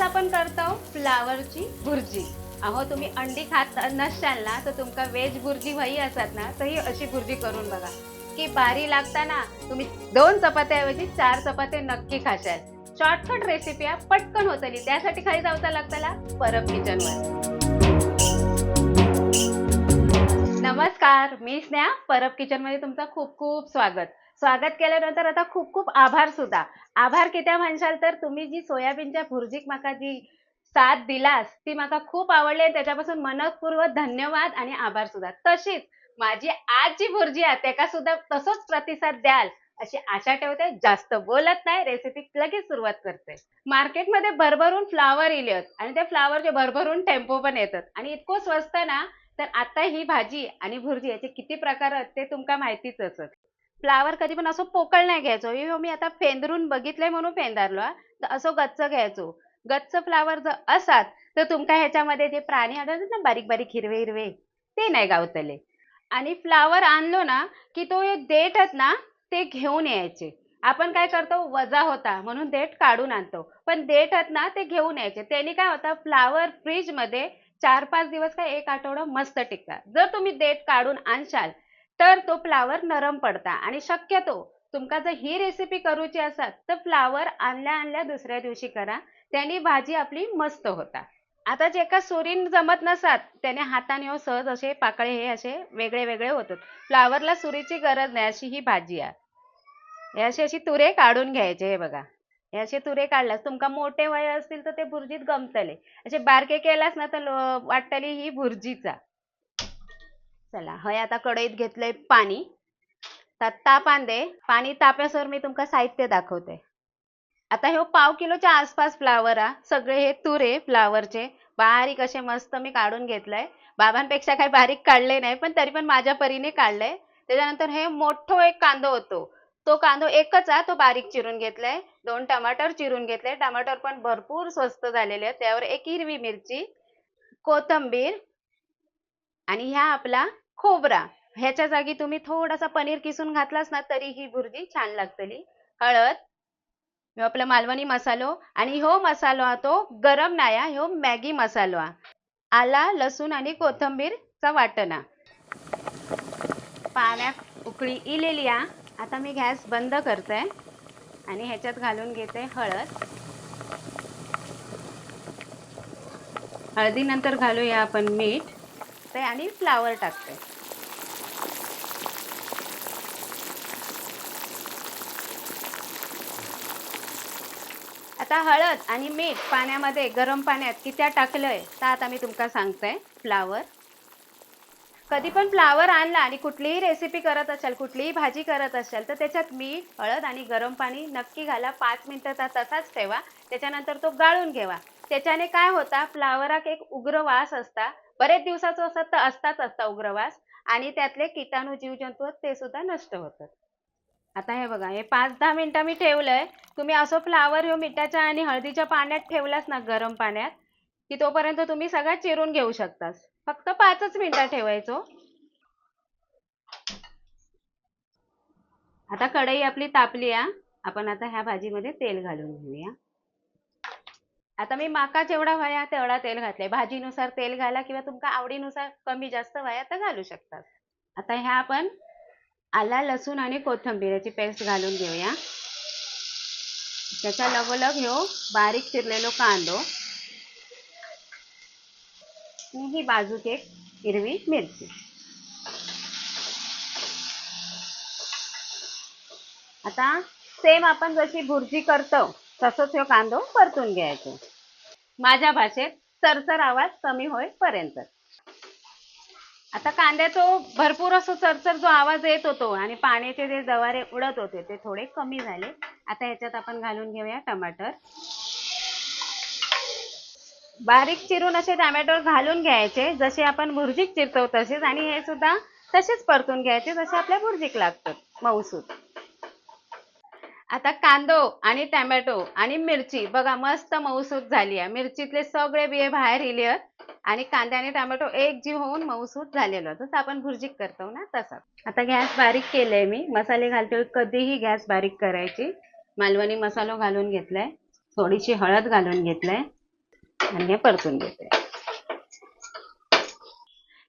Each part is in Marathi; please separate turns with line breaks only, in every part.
आज आपण करतो फ्लावरची भुर्जी. अहो तुम्ही अंडी खात नसाल ना तर तुमका व्हेज भुर्जी हवी असतात ना तर ही अशी भुर्जी करून बघा. की बारी लागताना तुम्ही दोन चपात्याऐवजी चार चपात्या नक्की खाशाल. शॉर्टकट रेसिपी आहे पटकन होतली त्यासाठी खाली जाऊचा लागताला परब किचनवर नमस्कार मी स्नेहा परब किचनमध्ये तुमचं खूप खूप स्वागत. स्वागत केल्यानंतर आता खूप खूप आभार सुद्धा. आभार कित्या म्हणशाल तर तुम्ही जी सोयाबीनच्या भुर्जीक माका जी साथ दिलास ती माका खूप आवडली आणि त्याच्यापासून मनपूर्वक धन्यवाद आणि आभार सुद्धा. तशीच माझी आज जी भुर्जी आहे त्याका सुद्धा तसंच प्रतिसाद द्याल अशी आशा ठेवते. जास्त बोलत नाही रेसिपी लगेच सुरुवात करते. मार्केटमध्ये भरभरून फ्लावर इले आणि त्या फ्लावरचे भरभरून टेम्पो पण येतात. आणि इतकं स्वस्त ना तर आता ही भाजी आणि भुर्जी याचे किती प्रकार आहेत ते तुमका माहितीच असत फ्लावर कधी पण असं पोकळ नाही घ्यायचो. ह्यो मी आता फेंदरून बघितलंय म्हणून फेंदारलो तर असं गच्च घ्यायचो. गच्च फ्लावर जर असात तर तुमका ह्याच्यामध्ये जे प्राणी आढळतात ना बारीक बारीक हिरवे हिरवे ते नाही गावतले. आणि फ्लावर आणलो ना की तो देठत आहेत ना ते घेऊन यायचे. आपण काय करतो? वजा होता म्हणून देठ काढून आणतो. पण देठ आहेत ना ते घेऊन यायचे. त्यांनी काय होतं? फ्लावर फ्रीजमध्ये चार पाच दिवस काय एक आठवडा मस्त टिकतात. जर तुम्ही देठ काढून आणशाल तर तो फ्लावर नरम पडता आणि शक्यतो तुमका जर ही रेसिपी करूची असत तर फ्लावर आणल्या आणल्या दुसऱ्या दिवशी करा. त्याने भाजी आपली मस्त होता. आता जे का सुरीन जमत नसतात त्याने हाताने हो सहज असे पाकळे हे असे वेगळे वेगळे होतात. फ्लावरला सुरीची गरज नाही अशी ही भाजी आहे. हे अशी अशी तुरे काढून घ्यायचे हे बघा. हे असे तुरे काढल्यास तुमका मोठे वय असतील तर ते भुर्जीत गमतले. असे बारके केलास ना तर वाटतली ही भुर्जीचा. चला हय आता कढईत घेतलंय पाणी. त्यात ताप दे. पाणी ताप्यासवर मी तुमका साहित्य दाखवते. आता हे पाव किलोच्या आसपास फ्लावर आ. सगळे हे तुरे फ्लावरचे बारीक असे मस्त मी काढून घेतलंय. बाबांपेक्षा काही बारीक काढले नाही पण तरी पण माझ्या परीने काढलंय. त्याच्यानंतर हे मोठं एक कांदो होतो. तो कांदो एकच आहे तो बारीक चिरून घेतलाय. दोन टमाटर चिरून घेतले. टमाटर पण भरपूर स्वस्त झालेले आहेत. त्यावर एक हिरवी मिरची कोथंबीर आणि ह्या आपला खोबरा. ह्याच्या जागी तुम्ही थोडासा पनीर किसून घातलास ना तरी ही भुर्जी छान लागतली. हळद ह्यो आपला मालवणी मसालो आणि हो मसालो हा तो गरम नाया ह्यो मॅगी मसालो हा. आला लसूण आणि कोथंबीरचा वाटणा. पाण्यात उकळी इलेली आता मी गॅस बंद करते आणि ह्याच्यात घालून घेते हळद. हळदीनंतर घालूया आपण मीठ. टाकते आणि फ्लावर टाकते आता हळद आणि मीठ पाण्यामध्ये गरम पाण्यात कित्या टाकलंय तर आता मी तुमका सांगते फ्लावर. कधी पण फ्लावर आणला आणि कुठलीही रेसिपी करत असाल कुठलीही भाजी करत असाल तर त्याच्यात मीठ हळद आणि गरम पाणी नक्की घाला. पाच मिनिटं तसाच ठेवा. त्याच्यानंतर तो गाळून घ्यावा त्याच्याने काय होता फ्लावराक एक उग्र वास असता. बरेच दिवसाचं असतात तर असताच असता उग्रवास आणि त्यातले किटाणू जीवजंतू आहेत ते सुद्धा नष्ट होतात. आता हे बघा हे पाच दहा मिनिटं मी ठेवलंय. तुम्ही असं फ्लावर ह्यो मिठाच्या आणि हळदीच्या पाण्यात ठेवलास ना गरम पाण्यात की तोपर्यंत तुम्ही सगळं चिरून घेऊ शकतास. फक्त पाचच मिनिटं ठेवायचो. आता कढई आपली तापली आपण आता ह्या भाजीमध्ये तेल घालून घेऊया. आता मी माका जेवढा व्हाया तेवढा तेल घातले भाजीनुसार तेल घाला किंवा तुमका आवडीनुसार कमी जास्त व्हाया तर घालू शकतात. आता ह्या आपण आला लसूण आणि कोथिंबीर याची पेस्ट घालून घेऊया. त्याच्या लगोलग ह्यो बारीक चिरलेलो कांदो. आणि ही बाजूक एक हिरवी मिरची. आता सेम आपण जशी भुर्जी करतो तसंच हे कांदो परतून घ्यायचे. माझ्या भाषेत चरचर आवाज कमी होईपर्यंत. आता कांद्याचो भरपूर असं चरचर जो आवाज येत होतो आणि पाण्याचे जे जवारे उडत होते ते थोडे कमी झाले. आता ह्याच्यात आपण घालून घेऊया टमाटर. बारीक चिरून असे टमॅटो घालून घ्यायचे. जसे आपण भुर्जीक चिरतो तसेच आणि हे सुद्धा तसेच परतून घ्यायचे जसे आपल्या भुर्जीक लागतात मऊसूत. आता कांदो आणि टॅमॅटो आणि मिरची. बघा मस्त मऊसूत झाली आहे. मिरचीतले सगळे बिये बाहेर इले आहेत. आणि कांदे आणि टॅमॅटो एक जीव होऊन मऊसूत झालेलो जसं आपण भुर्जी करतो ना तसं. आता गॅस बारीक केलंय मी. मसाले घालतोय कधीही गॅस बारीक करायची. मालवणी मसालो घालून घेतलाय. थोडीशी हळद घालून घेतलाय. आणि हे परतून घेतलंय.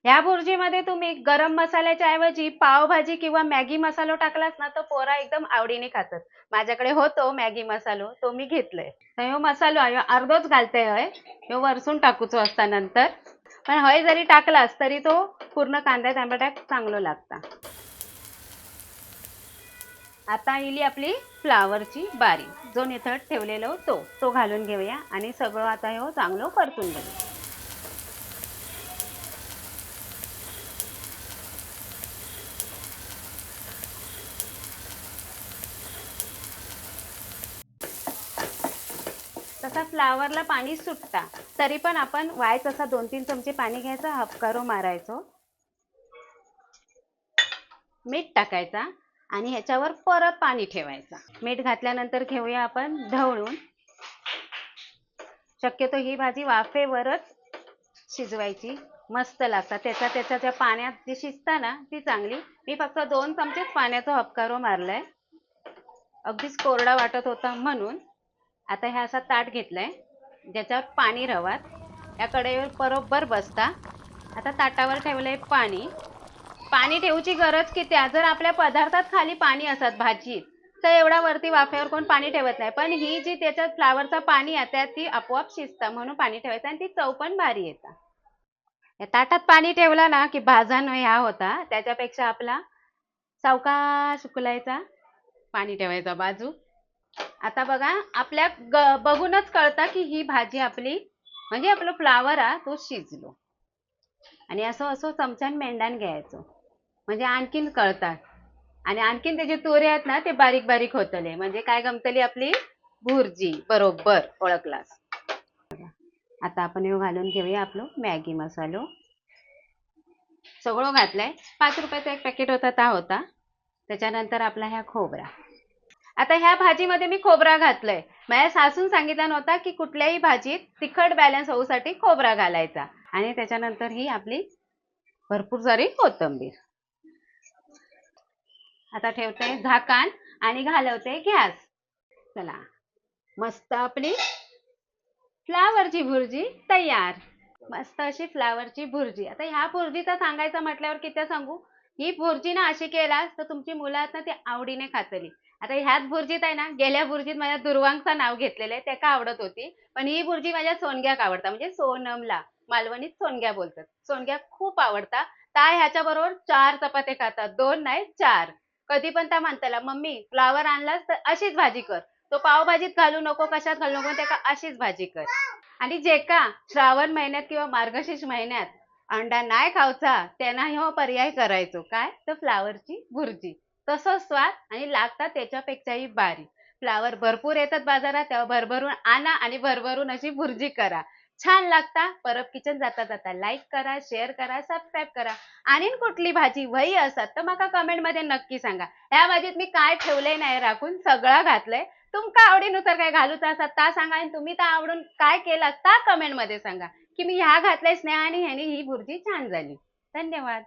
ह्या भुर्जीमध्ये तुम्ही गरम मसाल्याच्या ऐवजी पावभाजी किंवा मॅगी मसालो टाकलास ना तर पोरा एकदम आवडीने खातात. माझ्याकडे होतो मॅगी मसालो तो मी घेतलाय. तर ह्यो मसालो ह्यो अर्धोच घालते हय. ह्यो वरसून टाकूचो असता नंतर. पण हय जरी टाकलास तरी तो पूर्ण कांदा टमाट्याक चांगलो लागता. आता इली आपली फ्लावरची बारी. जो निथळ ठेवलेलो तो तो घालून घेऊया आणि सगळं आता ह्यो चांगलं परतून घेऊया. तसा फ्लावरला पाणी सुटता तरी पण आपण वायच असा दोन तीन चमचे पाणी घ्यायचा हपकारो मारायचो. मीठ टाकायचा आणि ह्याच्यावर परत पाणी ठेवायचा. मीठ घातल्यानंतर घेऊया आपण ढवळून. शक्यतो ही भाजी वाफेवरच शिजवायची. मस्त लागतात. त्याच्या त्याच्या त्या पाण्यात जी शिजता ना ती चांगली. मी फक्त दोन चमचेच पाण्याचा हपकारो मारलाय. अगदीच कोरडा वाटत होता म्हणून. आता ह्या असा ताट घेतलाय ज्याच्यावर पाणी रवात. या कडेवर बरोबर बसता. आता ताटावर ठेवलं आहे पाणी. पाणी ठेवूची गरज किती? आहे? जर आपल्या पदार्थात खाली पाणी असत भाजीत तर एवढा वरती वाफ्यावर कोण पाणी ठेवत नाही. पण ही जी त्याच्यात फ्लावरचं पाणी आहे त्यात ती आपोआप शिजतं म्हणून पाणी ठेवायचं आणि ती चव पण भारी येतं. या ताटात पाणी ठेवला ना की भाजन ह्या होता त्याच्यापेक्षा आपला सावकाश उकलायचा. पाणी ठेवायचा बाजू. आता बघा आपल्या ग बघूनच कळतं की ही भाजी आपली म्हणजे आपलं फ्लावर हा तो शिजलो. आणि असं असं चमच्यान मेंढान घ्यायचो. म्हणजे आणखीन कळतात आणि आणखीन त्याचे तोरे आहेत ना ते बारीक बारीक होतले. म्हणजे काय गमतली आपली? भुर्जी बरोबर ओळखलास. आता आपण हे घालून घेऊया आपलं मॅगी मसालो. सगळं घातलंय. पाच रुपयाचा एक पॅकेट होता ता होता. त्याच्यानंतर आपला ह्या खोबरा. आता ह्या भाजीमध्ये मी खोबरा घातलंय. माझ्या सासून सांगितला नव्हता की कुठल्याही भाजीत तिखट बॅलन्स होऊसाठी खोबरा घालायचा. आणि त्याच्यानंतर ही आपली भरपूर सारी कोथिंबीर. आता ठेवते झाकण आणि घालवते गॅस. चला. मस्त आपली फ्लावरची भुर्जी तयार. मस्त अशी फ्लावरची भुर्जी. आता ह्या भुर्जीचा सांगायचं म्हटल्यावर किती सांगू? ही भुर्जी ना अशी केलास तर तुमची मुलं आहेत ना ती आवडीने खातली. आता ह्याच भुर्जीत आहे ना गेल्या भुर्जीत माझ्या दुर्वांगचं नाव घेतलेलं आहे त्या आवडत होती? पण ही भुर्जी माझ्या सोनग्याक आवडता म्हणजे सोनमला. मालवणीत सोनग्या बोलतात. सोनग्या खूप आवडता. ता ह्याच्या बरोबर चार चपात्या खातात. दोन नाही चार. कधी पण त्या म्हणताला मम्मी फ्लावर आणलास तर अशीच भाजी कर. तो पावभाजीत घालू नको कशात घालू नको त्या अशीच भाजी कर. आणि जे का श्रावण महिन्यात किंवा मार्गशीर्ष महिन्यात अंडा नाही खावचा त्यांना ह्यो पर्याय करायचो. काय? तर फ्लावरची भुर्जी तसंच स्वाद आणि लागतात त्याच्यापेक्षाही बारी फ्लावर भरपूर येतात बाजारात तेव्हा भरभरून आणा आणि भरभरून अशी भुर्जी करा. छान लागता परब किचन जाता जाता. लाईक करा शेअर करा सबस्क्राईब करा. आणि कुठली भाजी वही असत तर मला कमेंटमध्ये नक्की सांगा. ह्या भाजीत मी काय ठेवलंय नाही राखून सगळं घातलंय. तुमका आवडीनुसार काय घालूचा असतात ता सांगा आणि तुम्ही ता आवडून काय केलं ता कमेंटमध्ये सांगा. की मी ह्या घातलंय स्नेहानी आणि ह्यानी ही भुर्जी छान झाली. धन्यवाद.